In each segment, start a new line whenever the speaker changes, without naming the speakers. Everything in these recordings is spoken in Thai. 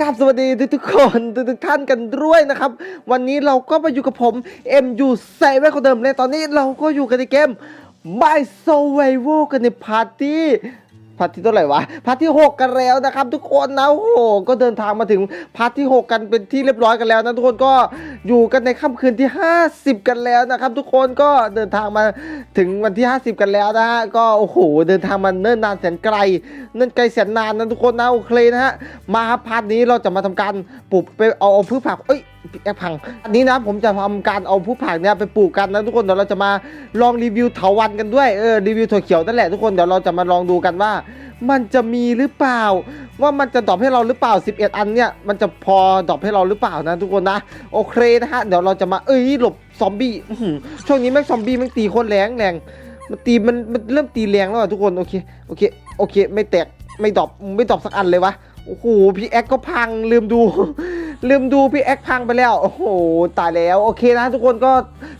กับสวัสดีทุกๆคนทุกๆท่านกันด้วยนะครับ วันนี้เราก็มาอยู่กับผม MU ใส่ไว้คนเดิมเลยตอนนี้เราก็อยู่กันในเกม My Survival กันในพาร์ตี้ พาร์ตี้เท่าไหร่วะพาร์ตี้หกกันแล้วนะครับ ทุกคนนะโอ้โหก็เดินทางมาถึงพาร์ตี้หกกันเป็นที่เรียบร้อยกันแล้วนะทุกคนก็อยู่กันในค่ำคืนที่ 50 กันแล้วนะครับ ทุกคนก็เดินทางมาถึงวันที่ 50 กันแล้วนะฮะก็โอ้โหเดินทางมาเนิ่นนานแสนไกลเนิ่นไกลแสนนานนะทุกคนนะโอเคนะฮะมาพาร์ทนี้เราจะมาทำการปลูกไปเอาเอาพืชผักเอ้ยแอบพัง อันนี้นะผมจะทำการเอาพืชผักเนี่ยไปปลูกกันนะทุกคนเดี๋ยวเราจะมาลองรีวิวเถาวันกันด้วยเออรีวิวถั่วเขียวนั่นแหละทุกคนเดี๋ยวเราจะมาลองดูกันว่า มันจะมีหรือเปล่า ว่ามันจะดรอปให้เราหรือเปล่า 11 อันเนี่ยมันจะพอดรอปให้เราหรือเปล่านะทุกคนนะโอเคนะฮะเดี๋ยวเราจะมาเอ้ยหลบซอมบี้ช่วงนี้แม่งซอมบี้แม่งตีโคตรแรงแรงมันตีมันมันเริ่มตีแรงแล้วอะทุกคนโอเคโอเคโอเค ไม่แตกไม่ดรอปไม่ดรอปสักอันเลยวะโอ้โหพี่แอ็กก็พังลืมดู ลืมดูพี่แอ็กพังไปแล้ว โอ้โห ตายแล้ว โอเคนะ ทุกคนก็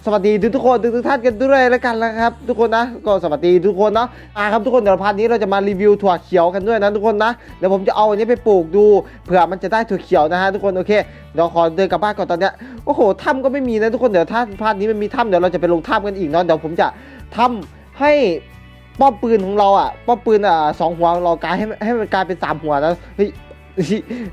สวัสดีทุกๆคนทุกๆท่านกันด้วยแล้วกันนะครับ ทุกคนนะ ก็สวัสดีทุกคนเนาะอาครับทุกคนเดี๋ยวพาร์ทนี้เราจะมารีวิวถั่วเขียวกันด้วยนะทุกคนนะเดี๋ยวผมจะเอาอันนี้ไปปลูกดูเผื่อมันจะได้ถั่วเขียวนะฮะทุกคนโอเคเดี๋ยวขอเดินกลับบ้านก่อนตอนเนี้ยโอ้โหถ้ำก็ไม่มีนะทุกคนเดี๋ยวถ้าพาร์ทนี้มันมีถ้ำเดี๋ยวเราจะไปลงถ้ำกันอีกเนาะเดี๋ยวผมจะทำให้ป้อมปืนของเราอะป้อมปืนอะสองหัวเรากลายให้ให้มันกลายเป็นสามหัวนะเฮ้ยเ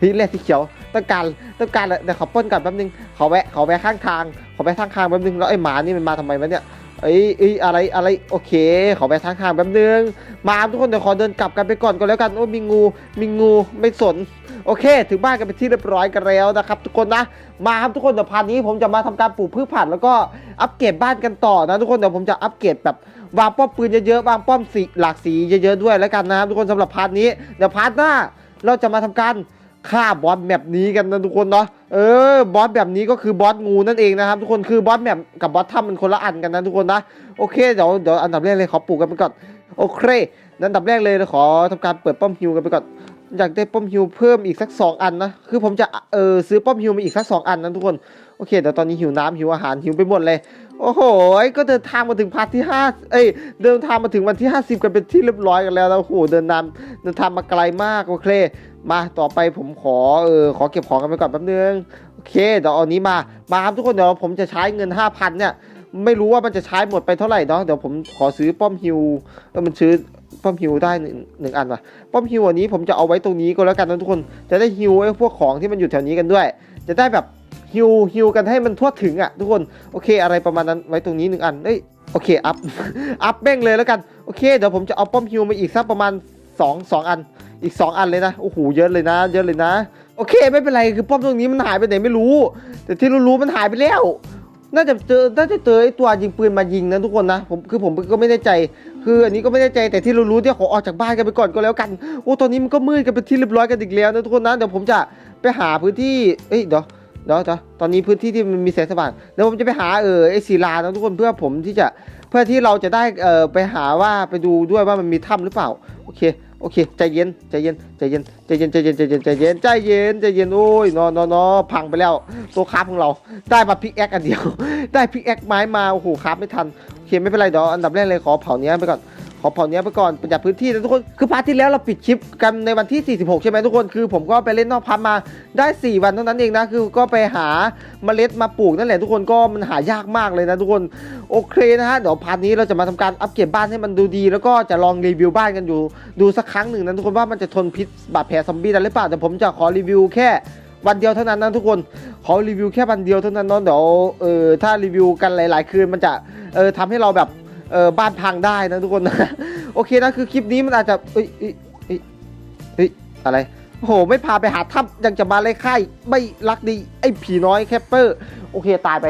ฮ้ยแรกสีเขียว ต้องการต้องการเดี๋ยวขอป้นก่อนแป๊บนึงขอแวะขอแวะข้างทางขอแวะข้างทางแป๊บนึงแล้วไอ้หมานี่มันมาทำไมวะเนี่ยเอ้ยอ้อะไรอะไรโอเค ขอแวะข้างทางแป๊บนึง มาทุกคนเดี๋ยวขอเดินกลับกันไปก่อนก็แล้วกันโอ้มีงูมีงูไม่สนโอเค ถึงบ้านกันเป็นที่เรียบร้อยกันแล้วนะครับทุกคนนะมาครับทุกคนเดี๋ยวพาร์ทนี้ผมจะมาทำการปลูกพืชผักแล้วก็อัปเกรดบ้านกันต่อนะทุกคนเดี๋ยวผมจะอัปเกรดแบบวางป้อมปืนเยอะๆวางป้อมสีหลากสีเยอะๆด้วยแล้วกันนะครับทุกคนสำหรับพาร์ทนี้เดี๋ยวพาร์ทหน้าเราจะมาทำการ ฆ่าบอสแบบนี้กันนะทุกคนเนาะเออบอสแบบนี้ก็คือบอสงูนั่นเองนะครับทุกคนคือบอสแบบกับบอสถ้ำมันคนละอันกันนะทุกคนนะโอเคเดี๋ยวเดี๋ยวอันดับแรกเลยขอปลูกกันไปก่อนโอเคอันดับแรกเลยขอทำการเปิดป้อมฮิวกันไปก่อนอยากได้ป้อมฮิวเพิ่มอีกสัก 2 อันนะคือผมจะเออซื้อป้อมฮิวมาอีกสัก 2 อันนะทุกคนโอเคเดี๋ยวตอนนี้หิวน้ำหิวอาหารหิวไปหมดเลย โอ้โห ก็เดินทางมาถึงพาร์ทที่5เอ้ย เดินทางมาถึงวันที่ 50 กันเป็นที่เรียบร้อยกันแล้วนะโอ้โห เดินนำเดินทางมาไกลมากโอเค มาต่อไปผมขอ เออ ขอเก็บของกันไปก่อนแป๊บนึง โอเค เดี๋ยวเอานี้มา มาครับทุกคน เดี๋ยวผมจะใช้เงิน 5,000 เนี่ย ไม่รู้ว่ามันจะใช้หมดไปเท่าไหร่เนาะ เดี๋ยวผมขอซื้อป้อมฮิวเออมันซื้อป้อมฮิวได้หนึ่งหนึ่งอันว่ะ ป้อมฮิวอันนี้ผมจะเอาไว้ตรงนี้ก็แล้วกันนะทุกคน จะได้ฮิวไอ้พวกของที่มันอยู่แถวนี้กันด้วย จะได้แบบ ฮิวฮิวกันให้มันทั่วถึงอะทุกคนโอเคอะไรประมาณนั้นไว้ตรงนี้หนึ่งอันเอ้ยโอเคอัพอัพแม่งเลยแล้วกันโอเคเดี๋ยวผมจะเอาป้อมฮิวมาอีกสักประมาณ2 2อันอีก 2 อันเลยนะโอ้โหเยอะเลยนะ เยอะเลยนะ โอเคไม่เป็นไรคือป้อมตรงนี้มันหายไปไหนไม่รู้ แต่ที่รู้ๆมันหายไปแล้วน่าจะเจอน่าจะเจอไอ้ตัวยิงปืนมายิงนะทุกคนนะผมคือผมก็ไม่แน่ใจ คืออันนี้ก็ไม่แน่ใจแต่ที่รู้ๆที่ขอออกจากบ้านกันไปก่อนก็แล้วกันโอ้ตอนนี้มันก็มืดกันเป็นที่เรียบร้อยกันอีกแล้วนะทุกคนนะเดี๋ยวผมจะไปหาพื้นที่เอ้ยเดี๋ยว เดี๋ยวตอนนี้พื้นที่ที่มันมีแสงสว่างเดี๋ยวผมจะไปหาเออไอศิลานะทุกคนเพื่อผมที่จะเพื่อที่เราจะได้เออไปหาว่าไปดูด้วยว่ามันมีถ้ำหรือเปล่าโอเคโอเคใจเย็นใจเย็นใจเย็นใจเย็นใจเย็นใจเย็นใจเย็นใจเย็นใจเย็นโอ้ยนอนนอนพังไปแล้วตัวคราฟของเราได้มาพิกแอคอันเดียว ได้พิกแอคไม้มาโอ้โหคราฟไม่ทันโอเคไม่เป็นไรเดี๋ยวอันดับแรกเลยขอเผาเนี้ยไปก่อน ขอเผาเนี้ยไปก่อนประหยัดพื้นที่นะทุกคน คือพาร์ทที่แล้วเราปิดคลิปกันในวันที่ 46 ใช่ไหมทุกคน คือผมก็ไปเล่นนอกพับมาได้ 4 วันเท่านั้นเองนะ คือก็ไปหาเมล็ดมาปลูกนั่นแหละทุกคน ก็มันหายากมากเลยนะทุกคน โอเคนะฮะ เดี๋ยวพาร์ทนี้เราจะมาทำการอัปเกรดบ้านให้มันดูดี แล้วก็จะลองรีวิวบ้านกันอยู่ ดูสักครั้งหนึ่งนะทุกคนว่ามันจะทนพิษบาดแผลซอมบี้ได้หรือเปล่า แต่ผมจะขอรีวิวแค่วันเดียวเท่านั้นนะทุกคนขอรีวิวแค่วันเดียวเท่านั้นเนาะเดี๋ยวเออถ้ารีวิวกันหลาย ๆ คืนมันจะเออทำให้เราแบบ เออบ้านพังได้นะทุกคนนะโอเคนะคือคลิปนี้มันอาจจะเอ้ยเอ้ยเอ้ยเอ้ยอะไรโอ้โหไม่พาไปหาถ้ำยังจะมาไล่ค่ายไม่รักดีไอ้ผีน้อยแคปเปอร์ โอเคตายไป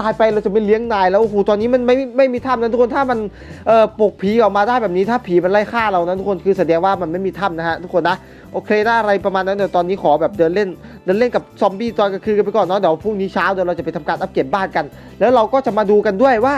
ตายไปเราจะไม่เลี้ยงนายแล้วโอ้โหตอนนี้มันไม่ไม่มีถ้ำนะทุกคนถ้ามันเอ่อปลุกผีออกมาได้แบบนี้ถ้าผีมันไล่ฆ่าเรานะทุกคนคือแสดงว่ามันไม่มีถ้ำนะฮะทุกคนนะโอเคนะอะไรประมาณนั้นเดี๋ยวตอนนี้ขอแบบเดินเล่นเดินเล่นกับซอมบี้ตอนกลางคืนกันไปก่อนเนาะเดี๋ยวพรุ่งนี้เช้าเดี๋ยวเราจะไปทำการอัปเกรดบ้านกัน แล้วเราก็จะมาดูกันด้วยว่า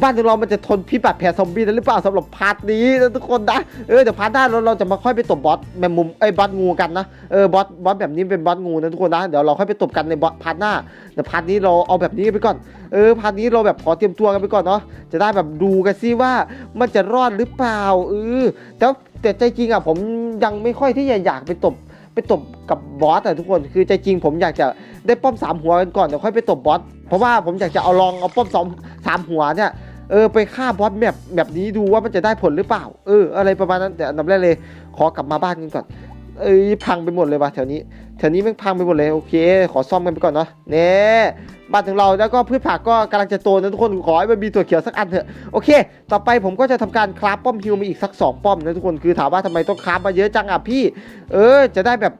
บ้านของเรามันจะทนพิษบาดแผลซอมบี้ได้หรือเปล่าสำหรับพาร์ทนี้นะทุกคนนะ เออเดี๋ยวพาร์ทหน้าเราเราจะมาค่อยไปตบบอสแมมมุมไอ้บอสงูกันนะ เออบอสบอสแบบนี้เป็นบอสงูนะทุกคนนะ เดี๋ยวเราค่อยไปตบกันในบอสพาร์ทหน้าเดี๋ยวพาร์ทนี้เราเอาแบบนี้ไปก่อน เออพาร์ทนี้เราแบบขอเตรียมตัวกันไปก่อนเนาะ จะได้แบบดูกันซิว่ามันจะรอดหรือเปล่า เออแต่แต่ใจจริงอะผมยังไม่ค่อยที่จะอยากไปตบ ไปตบกับบอสอะทุกคนคือใจจริงผมอยากจะได้ป้อมสามหัวกันก่อนเดี๋ยวค่อยไปตบบอสเพราะว่าผมอยากจะเอาลองเอาป้อมสองสามหัวเนี่ยเออไปฆ่าบอสแบบแบบนี้ดูว่ามันจะได้ผลหรือเปล่า เออ อะไรประมาณนั้นแต่อันดับแรกเลย ขอกลับมาบ้านกันก่อน เอ้ยพังไปหมดเลยว่ะแถวนี้แถวนี้แมันพังไปหมดเลยโอเค ขอซ่อมกันไปก่อนเนาะเน่บ้านของเราแล้วก็พืชผักก็กำลังจะโตนะทุกคนขอให้มันมีตัวเขียวสักอันเถอะโอเค ต่อไปผมก็จะทำการคราฟป้อมฮิวมาอีกสักสองป้อมนะทุกคนคือถามว่าทำไมต้องคราฟมาเยอะจังอะพี่ เออ จะได้แบบ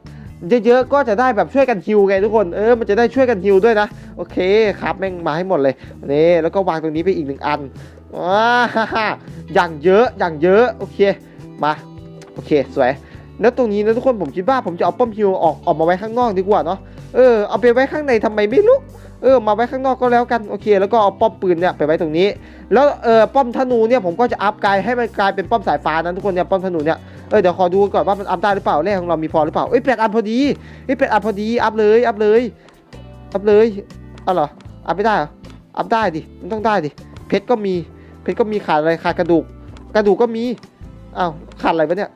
เยอะๆก็จะได้แบบช่วยกันฮิวไงทุกคนเออมันจะได้ช่วยกันฮิวด้วยนะโอเคครับแม่งมาให้หมดเลยนี่แล้วก็วางตรงนี้ไปอีกหนึ่งอันว้าฮ่าฮ่าอย่างเยอะอย่างเยอะโอเคมาโอเคสวย แล้วตรงนี้นะทุกคนผมคิดว่าผมจะเอาป้อมฮิวออกออกมาไว้ข้างนอกดีกว่าเนาะเออเอาไปไว้ข้างในทำไมไม่รู้เออมาไว้ข้างนอกก็แล้วกันโอเค แล้วก็เอาป้อมปืนเนี่ยไปไว้ตรงนี้ แล้วเออป้อมธนูเนี่ยผมก็จะอัพกลายให้มันกลายเป็นป้อมสายฟ้านะทุกคนเนี่ยป้อมธนูเนี่ยเออเดี๋ยวขอดูก่อนว่ามันอัพได้หรือเปล่าแร่ของเรามีพอหรือเปล่าเอ้ยแปดอันพอดีเอ้ยแปดอันพอดีอัพเลยอัพเลยอัพเลยเอาเหรออัพไม่ได้เหรออัพได้ดิมันต้องได้ดิเพชรก็มีเพชรก็มีขาดอะไรขาดกระดูก กระดูกก็มีอ้าวขาดอะไรวะเนี่ย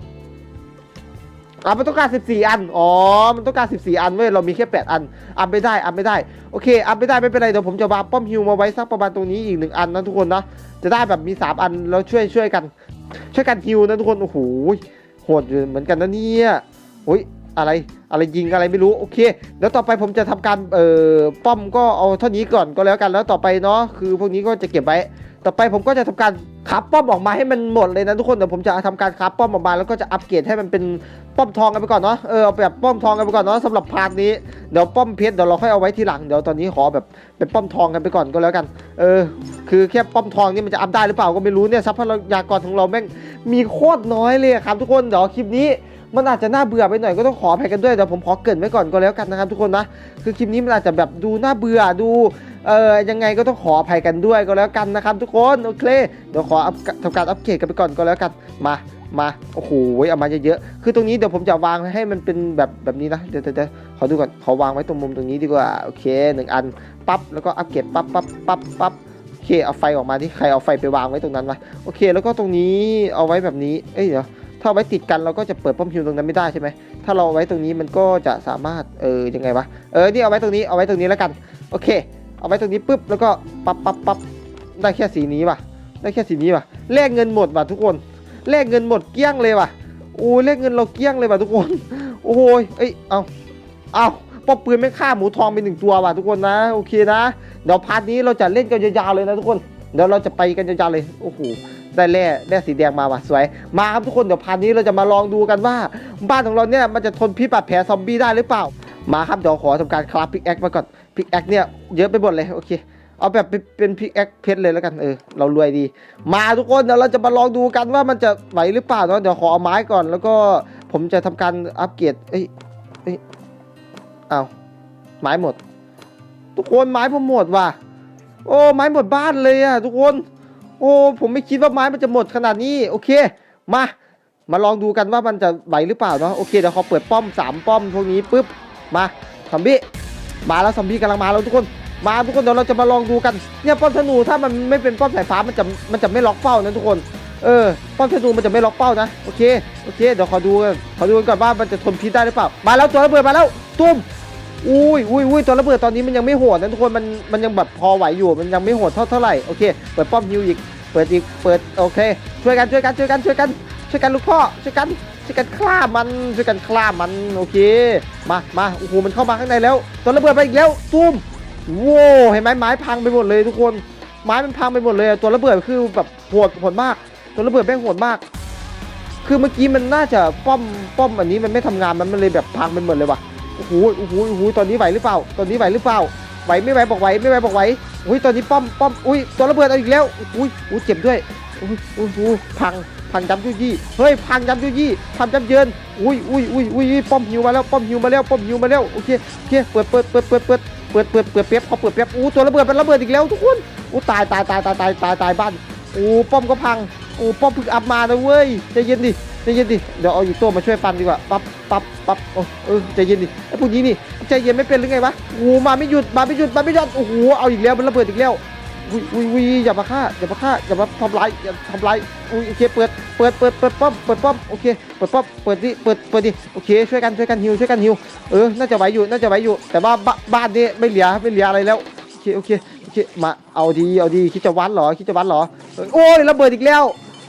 อะมันต้องการ 14 อัน อ๋อ มันต้องการ 14 อันเว้ย เรามีแค่ 8 อัน อัพไม่ได้ อัพไม่ได้ โอเค อัพไม่ได้ไม่เป็นไร เดี๋ยวผมจะวางป้อมฮิวมาไว้สักประมาณตรงนี้อีกหนึ่งอันนะทุกคนนะ จะได้แบบมี 3 อันแล้วช่วยช่วยกัน ช่วยกันฮิวนะทุกคน โอ้โห โหดอยู่เหมือนกันนะเนี่ยโอ้ยอะไรอะไรยิงอะไรไม่รู้โอเคเดี๋ยวต่อไปผมจะทำการเอ่อป้อมก็เอาเท่านี้ก่อนก็แล้วกันแล้วต่อไปเนาะคือพวกนี้ก็จะเก็บไว้ต่อไปผมก็จะทำการคับป้อมออกมาให้มันหมดเลยนะทุกคนเดี๋ยวผมจะทำการคับป้อมออกมาแล้วก็จะอัปเกรดให้มันเป็น ป้อมทองกันไปก่อนเนาะเออเอาแบบป้อมทองกันไปก่อนเนาะสำหรับพาร์ทนี้เดี๋ยวป้อมเพชรเดี๋ยวเราค่อยเอาไว้ทีหลังเดี๋ยวตอนนี้ขอแบบเป็นป้อมทองกันไปก่อนก็แล้วกัน เออ คือแค่ป้อมทองนี่มันจะอัพได้หรือเปล่าก็ไม่รู้เนี่ยทรัพยากรของเราแม่งมีโคตรน้อยเลยครับทุกคนเดี๋ยวคลิปนี้มันอาจจะน่าเบื่อไปหน่อยก็ต้องขออภัยกันด้วยเดี๋ยวผมขอเกินไว้ก่อนก็แล้วกันนะครับทุกคนนะคือคลิปนี้มันอาจจะแบบดูน่าเบื่อดูเออยังไงก็ต้องขออภัยกันด้วยก็แล้วกันนะครับทุกคนโอเคเดี๋ยวขอทำการอัปเกรดกันไปก่อนก็แล้วกันมา มาโอ้โหเอามาเยอะๆคือตรงนี้เดี๋ยวผมจะวางให้มันเป็นแบบแบบนี้นะเดี๋ยวเดี๋ยวขอดูก่อนขอวางไว้ตรงมุมตรงนี้ดีกว่าโอเคหนึ่งอันปั๊บแล้วก็อัปเกรดปั๊บปั๊บปั๊บปั๊บโอเคเอาไฟออกมาที่ใครเอาไฟไปวางไว้ตรงนั้นวะโอเค แล้วก็ตรงนี้เอาไว้แบบนี้เอ้ยเดี๋ยวถ้าเอาไว้ติดกันเราก็จะเปิดป้อมฮิวตรงนั้นไม่ได้ใช่ไหมถ้าเราเอาไว้ตรงนี้มันก็จะสามารถเออยังไงวะเออนี่เอาไว้ตรงนี้เอาไว้ตรงนี้แล้วกันโอเค เอาไว้ตรงนี้ปุ๊บแล้วก็ปั๊บปั๊บปั๊บได้แค่สีนี้ว่ะได้แค่สีนี้ว่ะแลกเงินหมดว่ะทุกคน แลกเงินหมดเกลี้ยงเลยว่ะโอ้ยแลกเงินเราเกลี้ยงเลยว่ะทุกคน โอ้ยเอ้ยเอาเอาป้อมปืนไม่ฆ่าหมูทองไปหนึ่งตัวว่ะทุกคนนะโอเคนะเดี๋ยวพาร์ทนี้เราจะเล่นกันยาวๆเลยนะทุกคนเดี๋ยวเราจะไปกันยาวๆเลยโอ้โหได้แร่แร่สีแดงมาว่ะสวยมาครับทุกคนเดี๋ยวพาร์ทนี้เราจะมาลองดูกันว่า บ้านของเราเนี่ยมันจะทนพิษบาดแผลซอมบี้ได้หรือเปล่ามาครับเดี๋ยวขอทำการคราฟพิกแอคมาก่อนพิกแอคเนี่ยเยอะไปหมดเลยโอเค เอาแบบเป็นเป็นพิกแอคเพชรเลยแล้วกันเออเรารวยดี มาทุกคนเดี๋ยวเราจะมาลองดูกันว่ามันจะไหวหรือเปล่าเนาะเดี๋ยวขอเอาไม้ก่อน แล้วก็ผมจะทำการอัปเกรดเอ้ยเอ้ยเอาไม้หมด ทุกคนไม้ผมหมดว่ะโอ้ไม้หมดบ้านเลยอะทุกคน โอ้ผมไม่คิดว่าไม้มันจะหมดขนาดนี้โอเค มา มาลองดูกันว่ามันจะไหวหรือเปล่าเนาะโอเคเดี๋ยวขอเปิดป้อมสามป้อมพวกนี้ปุ๊บมาซอมบี้มาแล้วซอมบี้กำลังมาแล้วทุกคน มาทุกคนเดี๋ยวเราจะมาลองดูกันเนี่ยป้อมธนูถ้ามันไม่เป็นป้อมสายฟ้ามันจะมันจะไม่ล็อกเป้านะทุกคนเออป้อมธนูมันจะไม่ล็อกเป้านะโอเคโอเคเดี๋ยวขอดูกันขอดูกันก่อนว่ามันจะทนพิษได้หรือเปล่ามาแล้วตัวระเบิดมาแล้วตุ้มอุ้ยอุ้ยอุ้ยตัวระเบิดตอนนี้มันยังไม่โหดนะทุกคนมันมันยังแบบพอไหวอยู่มันยังไม่โหดเท่าเท่าไหร่โอเคเปิดป้อมฮิวอีกเปิดอีกเปิดโอเค ช่วยกันช่วยกันช่วยกันช่วยกันช่วยกันลูกพ่อช่วยกันช่วยกันฆ่ามันช่วยกันฆ่ามันโอเคมามาโอ้โหมันเข้ามาข้างในแล้วตัวระเบิดไปอีกแล้วตุ้ม โว้วเห็นไหมไม้พังไปหมดเลยทุกคนไม้มันพังไปหมดเลยตัวระเบิดคือแบบโหดโหดมาก ตัวระเบิดแม่งโหดมาก คือเมื่อกี้มันน่าจะป้อมป้อมอันนี้มันไม่ทำงานมันมันเลยแบบพังไปหมดเลยว่ะโอ้โหโอ้โหโอ้โหตอนนี้ไหวหรือเปล่า ตอนนี้ไหวหรือเปล่าไหวไม่ไหวบอกไหวไม่ไหวบอกไหวอุ้ยตอนนี้ป้อมป้อมอุ้ยตัวระเบิดเอาอีกแล้วอุ้ยอุ้ยเจ็บด้วยอุ้ยอุ้ยอุ้ยพังพังจำยุยี่เฮ้ยพังจำยุยี่พังจำเยินอุ้ยอุ้ยอุ้ยอุ้ยป้อมหิวมาแล้วป้อมหิวมาแล้วป้อมหิวมาแล้วโอเคโอเคเปิดเปิดเปิดเปิดเปิด ปิดเปิดเปิดเปียบเขาเปิดเปียบอู้ตัวระเบิดเป็นระเบิดอีกแล้วทุกคนอู้ตายตายตายตายตายตายตายบ้านอู้ป้อมก็พังอู้ป้อมพึ่งอัพมานะเว้ยใจเย็นดิใจเย็นดิเดี๋ยวเอาอีกตัวมาช่วยฟันดีกว่าปั๊บปั๊บปั๊บโอ้เออใจเย็นดิไอ้พวกนี้นี่ใจเย็นไม่เป็นหรือไงวะอู้มาไม่หยุดมาไม่หยุดมาไม่หยุดโอ้โหเอาอีกแล้วมันระเบิดอีกแล้ว อุ้ยอุ้ยอุ้ยอย่ามาฆ่าอย่ามาฆ่าอย่ามาทำร้ายอย่าทำร้ายอุ้ยโอเคเปิดเปิดเปิดเปิดป้อมเปิดป้อมโอเคเปิดป้อมเปิดดิเปิดเปิดดิโอเคช่วยกันช่วยกันฮิวช่วยกันฮิวเออน่าจะไหวอยู่น่าจะไหวอยู่ แต่ว่าบ้านนี้ไม่เหลือไม่เหลืออะไรแล้วโอเคโอเคโอเคมาเอาดีเอาดีคิดจะวัดเหรอคิดจะวัดเหรอโอ้ยระเบิดอีกแล้ว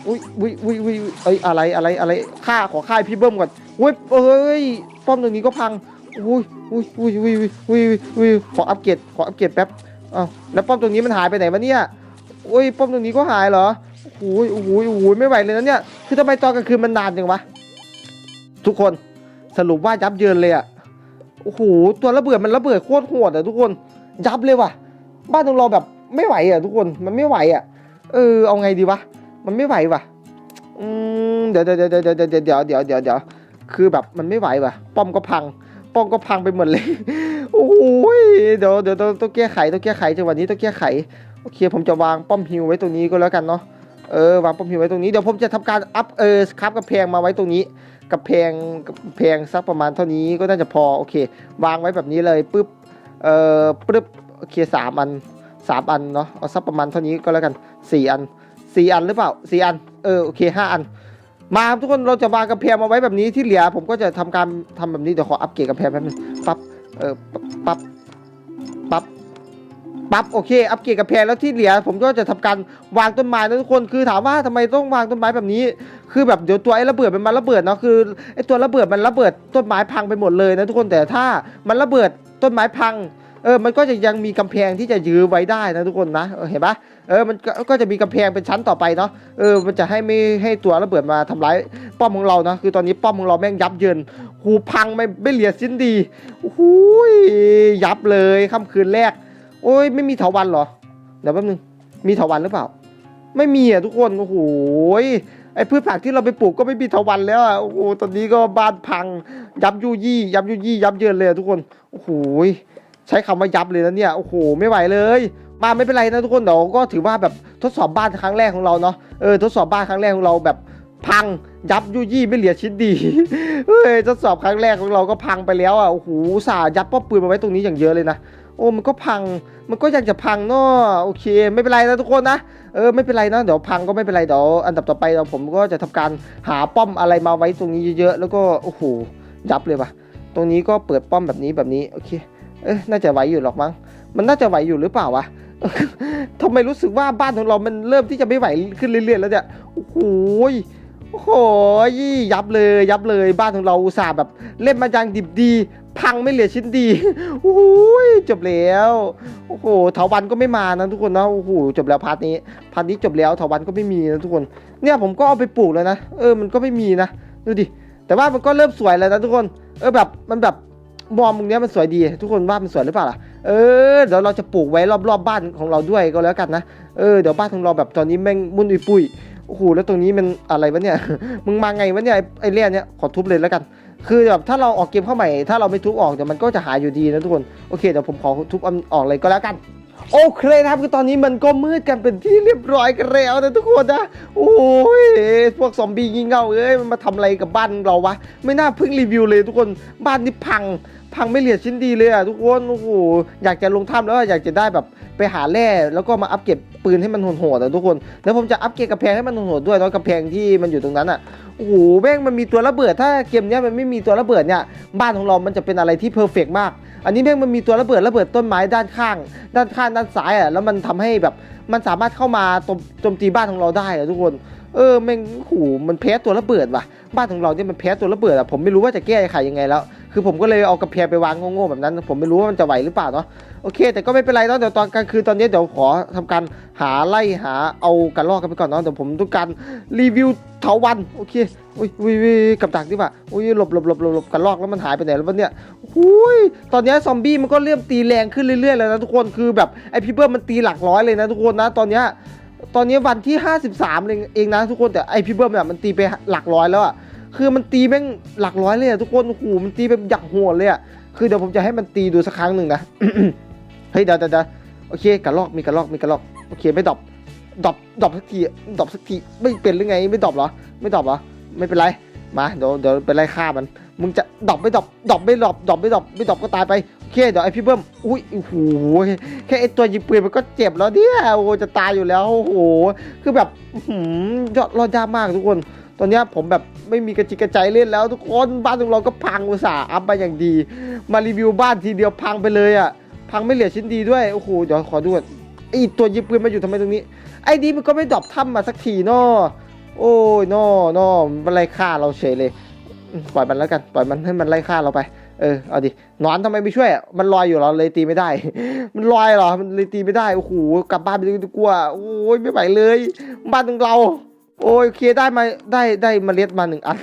อุ้ยอุ้ยอุ้ยอุ้ยเอ้ยอะไรอะไรอะไรฆ่าขอฆ่าพี่เบิ้มก่อนอุ้ยเอ้ยป้อมตรงนี้ก็พังอุ้ยอุ้ยอุ้ยอุ้ยอุ้ยอุ้ยขออัปเกรดขออัปเกรดแป๊บ อ้าวแล้วป้อมตรงนี้มันหายไปไหนวะเนี่ยโอ้ยป้อมตรงนี้ก็หายเหรอโอ้ยโอ้โหโอ้โหไม่ไหวเลยนะเนี่ย คือทำไมตอนกลางคืนมันนานจังวะ ทุกคนสรุปว่ายับเยินเลยอะโอ้โหตัวระเบิดมันระเบิดโคตรโหดอะทุกคนยับเลยว่ะ บ้านของเราแบบไม่ไหวอะทุกคนมันไม่ไหวอะเออเอาไงดีวะมันไม่ไหวว่ะอืมเดี๋ยวเดี๋ยวเดี๋ยวเดี๋ยวเดี๋ยวเดี๋ยวเดี๋ยวเดี๋ยวเดี๋ยวคือแบบมันไม่ไหวว่ะ ป้อมก็พัง ป้อมก็พังไปหมดเลย โอ้ยเดี๋ยวเดี๋ยวต้องต้องแก้ไขต้องแก้ไขจังหวะนี้ต้องแก้ไขโอเคผมจะวางป้อมฮิวไว้ตรงนี้ก็แล้วกันเนาะเออวางป้อมฮิวไว้ตรงนี้เดี๋ยวผมจะทำการอัพเออครับกระแพงมาไว้ตรงนี้กระแพงกระแพงสักประมาณเท่านี้ก็น่าจะพอโอเค วางไว้แบบนี้เลยปุ๊บเออปุ๊บโอเคสามอันสามอันเนาะเอาสักประมาณเท่านี้ก็แล้วกันสี่อันสี่อันหรือเปล่าสี่อันเออโอเคห้าอันมาทุกคนเราจะวางกระแพงมาไว้แบบนี้ที่เหลือผมก็จะทำการทำแบบนี้เดี๋ยวขออัปเกรดกระแพงแป๊บนึงปั๊บ เออปั๊บปั๊บปั๊บโอเค อัปเกรดกับแพงแล้วที่เหลือผมก็จะทำการวางต้นไม้นะทุกคนคือถามว่าทำไมต้องวางต้นไม้แบบนี้ คือแบบเดี๋ยวตัวไอ้ระเบิดมันมาระเบิดเนาะคือไอ้ตัวระเบิดมันระเบิดต้นไม้พังไปหมดเลยนะทุกคนแต่ถ้ามันระเบิดต้นไม้พัง เออมันก็จะยังมีกำแพงที่จะยื้อไว้ได้นะทุกคนนะเออเห็นปะเออมันก็จะมีกำแพงเป็นชั้นต่อไปเนาะเออมันจะให้ไม่ให้ตัวระเบิดมาทำร้ายป้อมของเรานะคือตอนนี้ป้อมของเราแม่งยับเยินหูพังไม่ไม่เหลือสิ้นดีโอ้โหยับเลยค่ำคืนแรก โอ้ยไม่มีเถาวันเหรอเดี๋ยวแป๊บนึงมีเถาวันหรือเปล่า ไม่มีอะทุกคนโอ้โหไอ้พืชผักที่เราไปปลูกก็ไม่มีเถาวันแล้วอะโอ้โหตอนนี้ก็บ้านพังยับยุยี่ยับยุยี่ยับเยินเลยทุกคนโอ้โห ใช้คำว่ายับเลยนะเนี่ยโอ้โหไม่ไหวเลยมาไม่เป็นไรนะทุกคนเดี๋ยวก็ถือว่าแบบทดสอบบ้านครั้งแรกของเราเนาะเออทดสอบบ้านครั้งแรกของเราแบบพังยับยุยี่ไม่เหลือชิ้นดีเฮ้ยทดสอบครั้งแรกของเราก็พังไปแล้วอะโอ้โหสายัดป้อมปืนมาไว้ตรงนี้อย่างเยอะเลยนะโอ้มันก็พังมันก็ยังจะพังเนาะโอเค ไม่เป็นไรนะทุกคนนะเออไม่เป็นไรนะเดี๋ยวพังก็ไม่เป็นไรเดี๋ยวอันดับต่อไปเราผมก็จะทำการหาป้อมอะไรมาไว้ตรงนี้เยอะๆแล้วก็โอ้โหยับเลยว่ะ ตรงนี้ก็เปิดป้อมแบบนี้แบบนี้โอเค เอ้ยน่าจะไหวอยู่หรอกมั้ง มันน่าจะไหวอยู่หรือเปล่าวะทำไมรู้สึกว่าบ้านของเรา มันเริ่มที่จะไม่ไหวขึ้นเรื่อยๆแล้วเนี่ย โอ้โหยโอ้โหยยับเลยยับเลยบ้านของเราอุตส่าห์แบบเล่นมาอย่างดิบดี พังไม่เหลือชิ้นดีโอ้ยจบแล้วโอ้โหเถาวันก็ไม่มานะทุกคนนะโอ้โหจบแล้วพาร์ทนี้พาร์ทนี้จบแล้วเถาวันก็ไม่มีนะทุกคน เนี่ยผมก็เอาไปปลูกแล้วนะเออมันก็ไม่มีนะดูดิแต่ว่ามันก็เริ่มสวยแล้วนะทุกคน เออแบบมันแบบ มองตรงเนี้ยมันสวยดี ทุกคนว่ามันสวยหรือเปล่าล่ะเออเดี๋ยวเราจะปลูกไว้รอบๆบบ้านของเราด้วยก็แล้วกันนะเออเดี๋ยวบ้านของเราแบบตอนนี้แม่งมุ่นอุยปุยโอ้โหแล้วตรงนี้มันอะไรวะเนี่ย มึงมาไงวะเนี่ยไอ้เลี่ยนเนี่ยขอทุบเลยแล้วกัน คือแบบถ้าเราออกเกมเข้าใหม่ ถ้าเราไม่ทุบออกเดี๋ยวมันก็จะหายอยู่ดีนะทุกคน โอเคเดี๋ยวผมขอทุบอันออกเลยก็แล้วกันโอเคนะครับคือตอนนี้มันก็มืดกันเป็นที่เรียบร้อยกันแล้วนะทุกคนนะโอ้ยพวกซอมบี้งี่เง่าเอ้ยมันมาทำอะไรกับบ้านเราวะไม่น่าเพิ่งรีวิวเลยทุกคนบ้านนี่พัง พังไม่เหลือชิ้นดีเลยอะทุกคนโอ้โหอยากจะลงถ้ำแล้วอยากจะได้แบบไปหาแร่แล้วก็มาอัปเกรดปืนให้มันโหดๆอะทุกคน แล้วผมจะอัปเกรดกระแพงให้มันโหดๆด้วยเนาะกระแพงที่มันอยู่ตรงนั้นอะโอ้โหแม่งมันมีตัวระเบิด ถ้าเกมเนี้ยมันไม่มีตัวระเบิดเนี่ยบ้านของเรามันจะเป็นอะไรที่เพอร์เฟกมาก อันนี้แม่งมันมีตัวระเบิดระเบิดต้นไม้ด้านข้าง ด้านข้างด้านซ้ายอะแล้วมันทำให้แบบมันสามารถเข้ามาโจมโจมตีบ้านของเราได้อะทุกคนเออแม่งโอ้โหมันแพ้ตัวระเบิดว่ะ บ้านของเราเนี่ยมันแพ้ตัวระเบิดอะผมไม่รู้ว่าจะแก้ไขยังไงแล้ว คือผมก็เลยเอากระแพงไปวางโง่ๆแบบนั้น ผมไม่รู้ว่ามันจะไหวหรือเปล่าเนาะโอเค แต่ก็ไม่เป็นไรเนาะเดี๋ยวตอนกลางคืนตอนนี้เดี๋ยวขอทำการหาไล่หาเอากระรอกกันไปก่อนเนาะเดี๋ยวผมต้องการรีวิวเถาวันโอเคอุ้ยอุ้ยกับดักดีกว่าอุ้ยหลบหลบหลบหลบหลบกระรอกแล้วมันหายไปไหนแล้ววะเนี่ยอุ้ยตอนนี้ซอมบี้มันก็เริ่มตีแรงขึ้นเรื่อยๆแล้วนะทุกคนคือแบบไอพีเบิร์มันตีหลักร้อยเลยนะทุกคนนะตอนเนี้ยตอนนี้วันที่ 53 เองเองนะทุกคนแต่ไอพีเบิร์เนี่ยมันตีไปหลักร้อยแล้วอะ คือมันตีแม่งหลักร้อยเลยอะทุกคนโอ้โหมันตีแบบอย่างโหดเลยอะคือเดี๋ยวผมจะให้มันตีดูสักครั้งหนึ่งนะเฮ้ยเดี๋ยวเดี๋ยวเดี๋ยวโอเคกระลอกมีกระลอกมีกระลอกโอเคไม่ดอปดอปดอปสักทีดอปสักทีไม่เป็นหรือไง ไม่ดอปเหรอ ไม่ดอปเหรอไม่เป็นไรมาเดี๋ยวเดี๋ยวไปไล่ฆ่ามัน มึงจะดอปไม่ดอปดอปไม่ดอปดอปไม่ดอปไม่ดอปก็ตายไปโอเคเดี๋ยวไอพี่เบิ้มอุ้ยโอ้โหแค่ไอตัวยิงปืนมันก็เจ็บแล้วเนี่ยโอ้โหจะตายอยู่แล้วโอ้โหคือแบบหือยอดรอดยากมากทุกคน ตอนนี้ผมแบบไม่มีกระจิกกระใจเล่นแล้ว ทุกคนบ้านของเราก็พังอุตส่าห์อัพมาอย่างดี มารีวิวบ้านทีเดียวพังไปเลยอะพังไม่เหลือชิ้นดีด้วยโอ้โหเดี๋ยวขอดูก่อนไอตัวยิงปืนมาอยู่ทำไมตรงนี้ ไอ้ดีมันก็ไม่ดรอปถ้ำมาสักทีนาะโอ้ยนอนอมันไล่ฆ่าเราเฉยเลยปล่อยมันแล้วกันปล่อยมันให้มันไล่ฆ่าเราไปเออเอาดินอนทำไมไม่ช่วย มันลอยอยู่เราเลยตีไม่ได้ มันลอยเหรอมันเลยตีไม่ได้โอ้โหกลับบ้านไปดีกว่าโอ้ยไม่ไหวเลย บ้านของเรา โอ้ยโอเคได้มาได้ได้เมล็ดมาหนึ่งอัน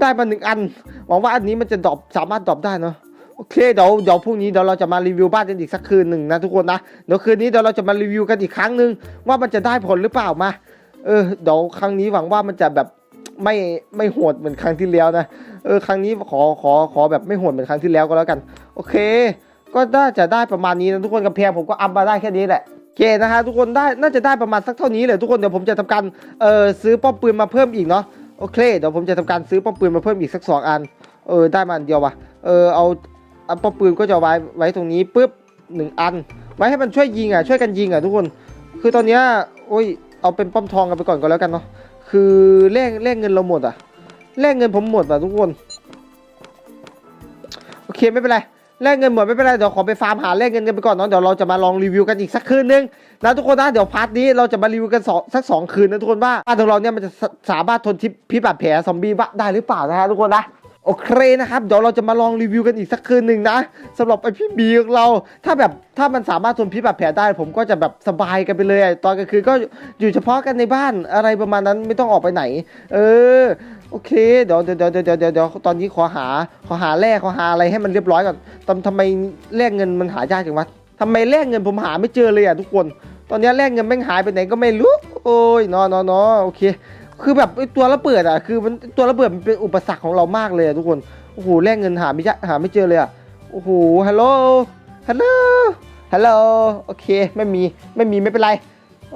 ได้มาหนึ่งอัน หวังว่าอันนี้มันจะดรอปสามารถดรอปได้เนาะโอเคเดี๋ยวเดี๋ยวพรุ่งนี้เดี๋ยวเราจะมารีวิวบ้านกันอีกสักคืนหนึ่งนะทุกคนนะเดี๋ยวคืนนี้เดี๋ยวเราจะมารีวิวกันอีกครั้งหนึ่งว่ามันจะได้ผลหรือเปล่ามา เออเดี๋ยวครั้งนี้หวังว่ามันจะแบบไม่ไม่โหดเหมือนครั้งที่แล้วนะเออครั้งนี้ขอขอขอแบบไม่โหดเหมือนครั้งที่แล้วก็แล้วกัน โอเค ก็น่าจะได้ประมาณนี้นะทุกคนกับแพงผมก็อัพมาได้แค่นี้แหละ เคนะฮะทุกคนได้น่าจะได้ประมาณสักเท่านี้เลยทุกคนเดี๋ยวผมจะทำการเอ่อซื้อป้อมปืนมาเพิ่มอีกเนาะโอเคเดี๋ยวผมจะทำการซื้อป้อมปืนมาเพิ่มอีกสักสองอันเออได้มาอันเดียวว่ะเออเอาเอาป้อมปืนก็จะไว้ไว้ตรงนี้ปุ๊บหนึ่งอัน ไว้ให้มันช่วยยิงอะช่วยกันยิงอะทุกคน คือตอนเนี้ยโอ้ยเอาเป็นป้อมทองกันไปก่อนก็แล้วกันเนาะคือแลกแลกเงินเราหมดอะแลกเงินผมหมดอะทุกคนโอเคไม่เป็นไร แลกเงินหมดไม่เป็นไรเดี๋ยวขอไปฟาร์มหาแลกเงินกันไปก่อนเนาะเดี๋ยวเราจะมาลองรีวิวกันอีกสักคืนนึงนะทุกคนนะเดี๋ยวพาร์ทนี้เราจะมารีวิวกันสองสักสองคืนนะทุกคนว่าบ้านของเราเนี่ยมันจะสสามารถทนทิพพิษบาดแผลซอมบี้บ้าได้หรือเปล่านะฮะทุกคนนะโอเคนะครับเดี๋ยวเราจะมาลองรีวิวกันอีกสักคืนหนึ่งนะสำหรับไอพี่บีของเราถ้าแบบถ้ามันสามารถทนพิษบาดแผลได้ ผมก็จะแบบสบายกันไปเลย ตอนกลางคืนก็อยู่เฉพาะกันในบ้านอะไรประมาณนั้นไม่ต้องออกไปไหน เออ โอเค เดี๋ยวเดี๋ยวเดี๋ยวเดี๋ยวเดี๋ยวตอนนี้ขอหาขอหาแลกขอหาอะไรให้มันเรียบร้อยก่อนทำทำไมแลกเงินมันหายากจังวะทำไมแลกเงินผมหาไม่เจอเลยอะทุกคน ตอนนี้แลกเงินแม่งหายไปไหนก็ไม่รู้ โอ้ยนอนอนอโอเค คือแบบไอ้ตัวระเบิดอะ คือมันตัวระเบิดมันเป็นอุปสรรคของเรามากเลยทุกคน โอ้โหแลกเงินหาไม่ยะหาไม่เจอเลยอะ โอ้โห ฮัลโหล ฮัลโหล ฮัลโหล โอเค ไม่มี ไม่มีไม่เป็นไร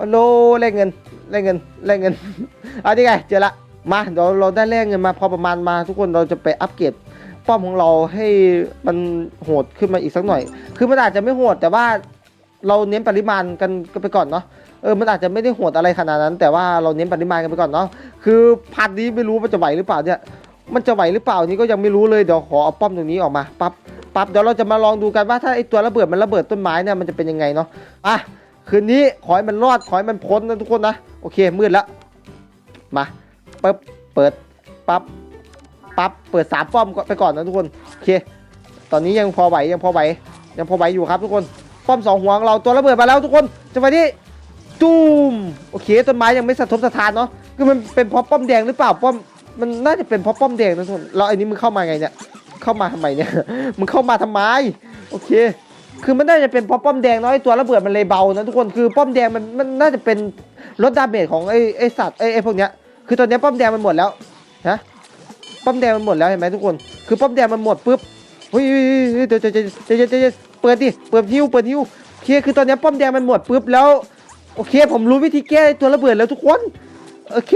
ฮัลโหลแลกเงินแลกเงินแลกเงิน เอาดีไง เจอละ มาเดี๋ยวเราได้แลกเงินมาพอประมาณมาทุกคนเราจะไปอัปเกรดป้อมของเราให้มันโหดขึ้นมาอีกสักหน่อย คือมันอาจจะไม่โหดแต่ว่าเราเน้นปริมาณกันกันไปก่อนเนาะเออมันอาจจะไม่ได้โหดอะไรขนาดนั้น แต่ว่าเราเน้นปริมาณกันไปก่อนเนาะคือพันนี้ไม่รู้มันจะไหวหรือเปล่าเนี่ยมันจะไหวหรือเปล่านี่ก็ยังไม่รู้เลยเดี๋ยวขอเอาป้อมตรงนี้ออกมาปั๊บปั๊บเดี๋ยวเราจะมาลองดูกันว่าถ้าไอตัวระเบิดมันระเบิดต้นไม้เนี่ยมันจะเป็นยังไงเนาะอะคืนนี้ขอให้มันรอดขอให้มันพ้นนะทุกคนนะโอเคมืดแล้วมา ปึ๊บเปิดปั๊บปั๊บเปิดสามป้อมไปก่อนนะทุกคนโอเค ตอนนี้ยังพอไหวยังพอไหวยังพอไหวอยู่ครับทุกคนป้อมสองหัวของเราตัวระเบิดมาแล้วทุกคนจังหวะนี้ตูมโอเคต้นไม้ยังไม่สะทกสะทานเนาะคือมันเป็นเพราะป้อมแดงหรือเปล่าป้อมมันน่าจะเป็นเพราะป้อมแดงนะทุกคนแล้วไอ้นี้มึงเข้ามาไงเนี่ยเข้ามาทำไมเนี่ยมึงเข้ามาทำไมโอเค คือมันน่าจะเป็นเพราะป้อมแดงเนาะไอ้ตัวระเบิดมันเลยเบานะทุกคนคือป้อมแดงมันมันน่าจะเป็นลดดาเมจของไอ้ไอ้สัตว์ไอ้ไอ้พวกเนี้ย คือตอนนี้ป้อมแดงมันหมดแล้วนะป้อมแดงมันหมดแล้วเห็นไหมทุกคน คือป้อมแดงมันหมดปุ๊บเฮ้ยเดี๋ยวเดี๋ยวเดี๋ยวเดี๋ยวเดี๋ยวเปิดดิเปิดฮิวเปิดฮิวโอเคคือตอนนี้ป้อมแดงมันหมดปุ๊บแล้วโอเค ผมรู้วิธีแก้ตัวระเบิดแล้วทุกคนโอเค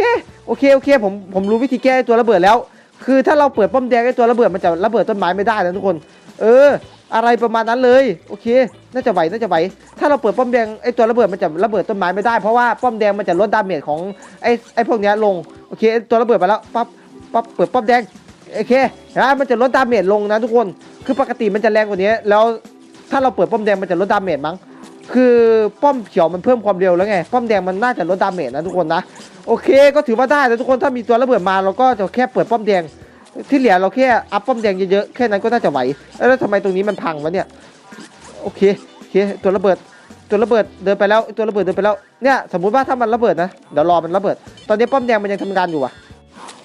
โอเคโอเคผมผมรู้วิธีแก้ตัวระเบิดแล้ว คือถ้าเราเปิดป้อมแดงไอ้ตัวระเบิดมันจะระเบิดต้นไม้ไม่ได้นะทุกคน เออ อะไรประมาณนั้นเลย โอเค น่าจะไหวน่าจะไหว ถ้าเราเปิดป้อมแดงไอตัวระเบิดมันจะระเบิดต้นไม้ไม่ได้เพราะว่าป้อมแดงมันจะลดดาเมจของไอไอพวกเนี้ยลงโอเคตัวระเบิดไปแล้วปั๊บปั๊บเปิดป้อมแดงโอเคนะมันจะลดดาเมจลงนะทุกคนคือปกติมันจะแรงกว่านี้ แล้วถ้าเราเปิดป้อมแดงมันจะลดดาเมจมั้งคือป้อมเขียวมันเพิ่มความเร็วแล้วไงป้อมแดงมันน่าจะลดดาเมจนะทุกคนนะโอเค ก็ถือว่าได้นะทุกคนถ้ามีตัวระเบิดมาเราก็จะแค่เปิดป้อมแดง ที่เหลือเราแค่อัพป้อมแดงเยอะๆแค่นั้นก็น่าจะไหวแล้วทำไมตรงนี้มันพังวะเนี่ยโอเคโอเคตัวระเบิดตัวระเบิดเดินไปแล้วตัวระเบิดเดินไปแล้วเนี่ยสมมุติว่าถ้ามันระเบิดนะเดี๋ยวรอมันระเบิด ตอนนี้ป้อมแดงมันยังทำงานอยู่อะ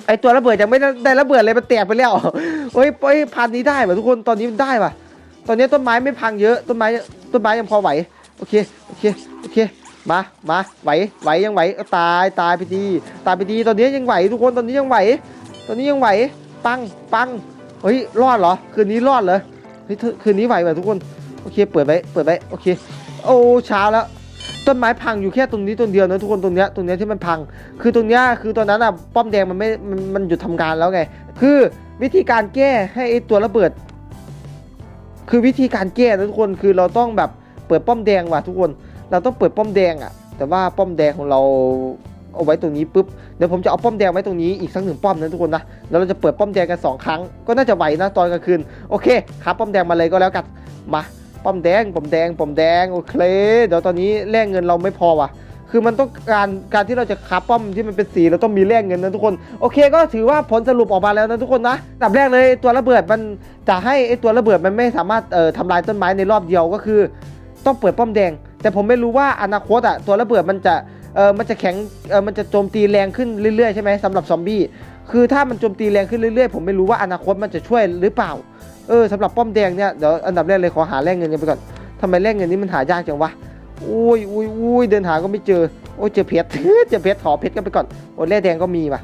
ไอตัวระเบิดยังไม่ได้ระเบิดเลยมันแตกไปแล้วเฮ้ยเฮ้ยพันนี้ได้ป่ะทุกคนตอนนี้มันได้ป่ะตอนนี้ต้นไม้ไม่พังเยอะต้นไม้ต้นไม้ยังพอไหวโอเคโอเคโอเคมามาไหวไหวยังไหวตายตายไปดีตายไปดีตอนนี้ยังไหวทุกคนตอนนี้ยังไหว ตอนนี้ยังไหว ปังปังเฮ้ยรอดเหรอ คืนนี้รอดเหรอเฮ้ยเธอคืนนี้ไหวป่ะทุกคนโอเคเปิดไว้เปิดไว้โอเค โอ้ช้าแล้วต้นไม้พังอยู่แค่ตรงนี้ต้นเดียวนะทุกคนตรงเนี้ยตรงเนี้ยที่มันพัง คือตรงเนี้ยคือตอนนั้นอะป้อมแดงมันไม่มันมันหยุดทำงานแล้วไง คือวิธีการแก้ให้ไอตัวระเบิด คือวิธีการแก้นะทุกคนคือเราต้องแบบเปิดป้อมแดงว่ะทุกคน เราต้องเปิดป้อมแดงอะแต่ว่าป้อมแดงของเรา เอาไว้ตรงนี้ปุ๊บเดี๋ยวผมจะเอาป้อมแดงไว้ตรงนี้อีกสักหนึ่งป้อมนะทุกคนนะแล้วเราจะเปิดป้อมแดงกันสองครั้ง ก็น่าจะไหวนะตอนกลางคืนโอเคครับป้อมแดงมาเลยก็แล้วกันมาป้อมแดงป้อมแดงป้อมแดงโอเคเดี๋ยวตอนนี้แลกเงินเราไม่พอว่ะคือมันต้องการการที่เราจะคับป้อมที่มันเป็นสีเราต้องมีแลกเงินนะทุกคนโอเค ก็ถือว่าผลสรุปออกมาแล้วนะทุกคนนะอันดับแรกเลยตัวระเบิดมันจะให้ไอตัวระเบิดมันไม่สามารถเอ่อทำลายต้นไม้ในรอบเดียวก็คือ ต้องเปิดป้อมแดง แต่ผมไม่รู้ว่าอนาคตอะตัวระเบิดมันจะ เออมันจะแข็งเออมันจะโจมตีแรงขึ้นเรื่อยๆใช่ไหมสำหรับซอมบี้คือถ้ามันโจมตีแรงขึ้นเรื่อยๆ ผมไม่รู้ว่าอนาคตมันจะช่วยหรือเปล่าเออสำหรับป้อมแดงเนี่ยเดี๋ยวอันดับแรกเลยขอหาแลกเงินกันไปก่อนทำไมแลกเงินนี้มันหายากจังวะอุ้ยอุ้ยอุ้ยเดินหาก็ไม่เจอโอ้เจอเพชรเจอเพชรขอเพชรกันไปก่อนโอ้แร่แดงก็มีว่ะ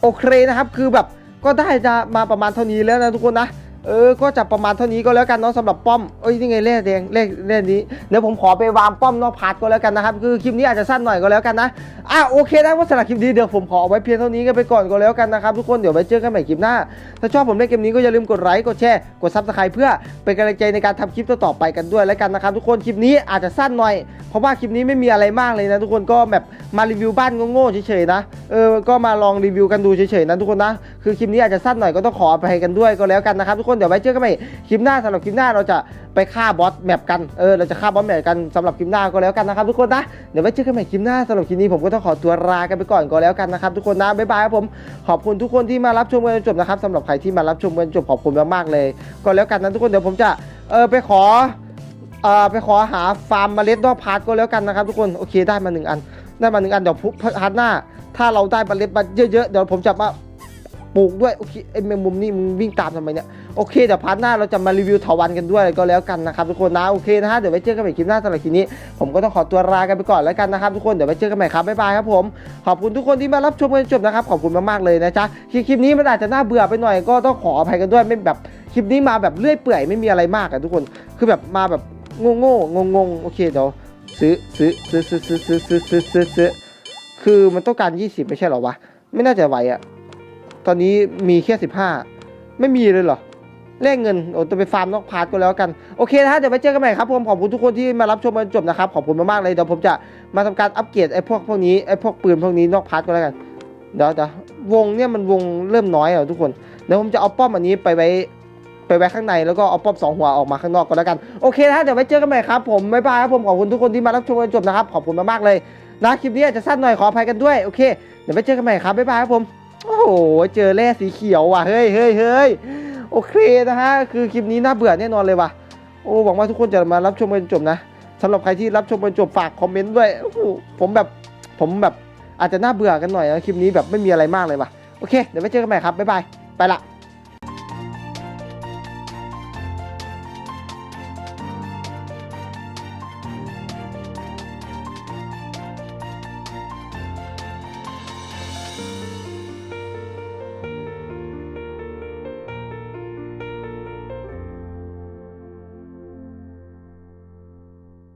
โอเคนะครับคือแบบก็ได้จะมาประมาณเท่านี้แล้วนะทุกคนนะ เออ ก็จะประมาณเท่านี้ก็แล้วกันเนาะสำหรับป้อม เอ้ยนี่ไงแร่แดงแร่แร่นี้ เดี๋ยวผมขอไปวางป้อมนอกพาร์ทก็แล้วกันนะครับ คือคลิปนี้อาจจะสั้นหน่อยก็แล้วกันนะ อะโอเคได้ว่าสำหรับคลิปนี้เดี๋ยวผมขอเอาไว้เพียงเท่านี้กันไปก่อนก็แล้วกันนะครับทุกคน เดี๋ยวไว้เจอกันใหม่คลิปหน้า ถ้าชอบผมเล่นเกมนี้ก็อย่าลืมกดไลค์ กดแชร์ กดซับสไครต์เพื่อเป็นกำลังใจในการทำคลิปต่อๆไปกันด้วยแล้วกันนะครับทุกคน คลิปนี้อาจจะสั้นหน่อย เพราะว่าคลิปนี้ไม่มีอะไรมากเลยนะทุกคนก็แบบมารีวิวบ้านโง่ๆเฉยๆนะ เออ ก็มาลองรีวิวกันดูเฉยๆนะทุกคนนะ คือคลิปนี้อาจจะสั้นหน่อยก็ต้องขออภัยกันด้วยก็แล้วกันนะครับทุกคนเดี๋ยวไว้เจอกันใหม่คลิปหน้าสำหรับคลิปหน้าเราจะไปฆ่าบอสแมปกันเออเราจะฆ่าบอสแมปกันสำหรับคลิปหน้าก็แล้วกันนะครับทุกคนนะเดี๋ยวไว้เจอกันใหม่คลิปหน้าสำหรับคลิปนี้ผมก็ต้องขอตัวลากันไปก่อนก็แล้วกันนะครับทุกคนนะบ๊ายบายครับผมขอบคุณทุกคนที่มารับชมกันจนจบนะครับสำหรับใครที่มารับชมกันจนจบขอบคุณมากๆเลย ก็แล้วกันนะทุกคนเดี๋ยวผมจะเออไปขอเอ่อไปขอหาฟาร์มเมล็ดนอกพาร์ทก็แล้วกันนะครับทุกคนโอเคได้มาหนึ่งอัน ได้มาหนึ่งอันเดี๋ยวพุพาร์ทหน้า ถ้าเราได้เมล็ดมาเยอะๆเดี๋ยวผมจะมาปลูกด้วยโอเคไอ้แมงมุมนี่มึงวิ่งตามทำไมเนี่ย โอเคเดี๋ยวพาร์ทหน้าเราจะมารีวิวเถาวันกันด้วยก็แล้วกันนะครับทุกคนนะโอเคนะฮะเดี๋ยวไว้เจอกันใหม่คลิปหน้าสำหรับคลิปนี้ ผมก็ต้องขอตัวลากันไปก่อนแล้วกันนะครับทุกคนเดี๋ยวไว้เจอกันใหม่ครับบ๊ายบายครับผมขอบคุณทุกคนที่มารับชมกันจนจบนะครับขอบคุณมากๆเลยนะจ๊ะคลิปนี้มันอาจจะน่าเบื่อไปหน่อยก็ต้องขออภัยกันด้วยไม่แบบคลิปนี้มาแบบเลื่อยเปื่อยไม่มีอะไรมากอะทุกคนคือแบบมาแบบโง่โง่งงงโอเคเดี๋ยวซื้อซื้อซื้อซื้อซื้อซื้อซื้อซื้อซื้อซื้อคือมันต้องการ 20 ไม่ใช่หรอวะ ไม่น่าจะไหวอะตอนนี้มีแค่ 15 ไม่มีเลยเหรอ แลกเงินโอ้ตัวไปฟาร์มนอกพาร์ทก็แล้วกัน โอเคนะฮะเดี๋ยวไปเจอกันใหม่ครับผมขอบคุณทุกคนที่มารับชมกันจบนะครับขอบคุณมากๆเลยเดี๋ยวผมจะมาทำการอัปเกรดไอ้พวกพวกนี้ไอ้พวกปืนพวกนี้นอกพาร์ทก็แล้วกันเดี๋ยวเดี๋ยววงเนี่ยมันวงเริ่มน้อยอะทุกคนเดี๋ยวผมจะเอาป้อมอันนี้ไปไว้ไปไว้ข้างในแล้วก็เอาป้อมสองหัวออกมาข้างนอกก็แล้วกันโอเคนะฮะเดี๋ยวไว้เจอกันใหม่ครับผมบ๊ายบายครับผมขอบคุณทุกคนที่มารับชมกันจบนะครับขอบคุณมากๆเลยนะคลิปนี้อาจจะสั้นหน่อยขออภัยกันด้วยโอเคเดี๋ยวไว้เจอกันใหม่ครับบ๊ายบายครับผมโอ้โหเจอแร่สีเขียวว่ะเฮ้ยเฮ้ยเฮ้ย โอเคนะฮะคือคลิปนี้น่าเบื่อแน่นอนเลยว่ะโอ้หวังว่าทุกคนจะมารับชมกันจบนะสำหรับใครที่รับชมกันจบฝากคอมเมนต์ด้วยโอ้โหผมแบบผมแบบอาจจะน่าเบื่อกันหน่อยนะคลิปนี้แบบไม่มีอะไรมากเลยว่ะโอเคเดี๋ยวไว้เจอกันใหม่ครับบ๊ายบายไปละ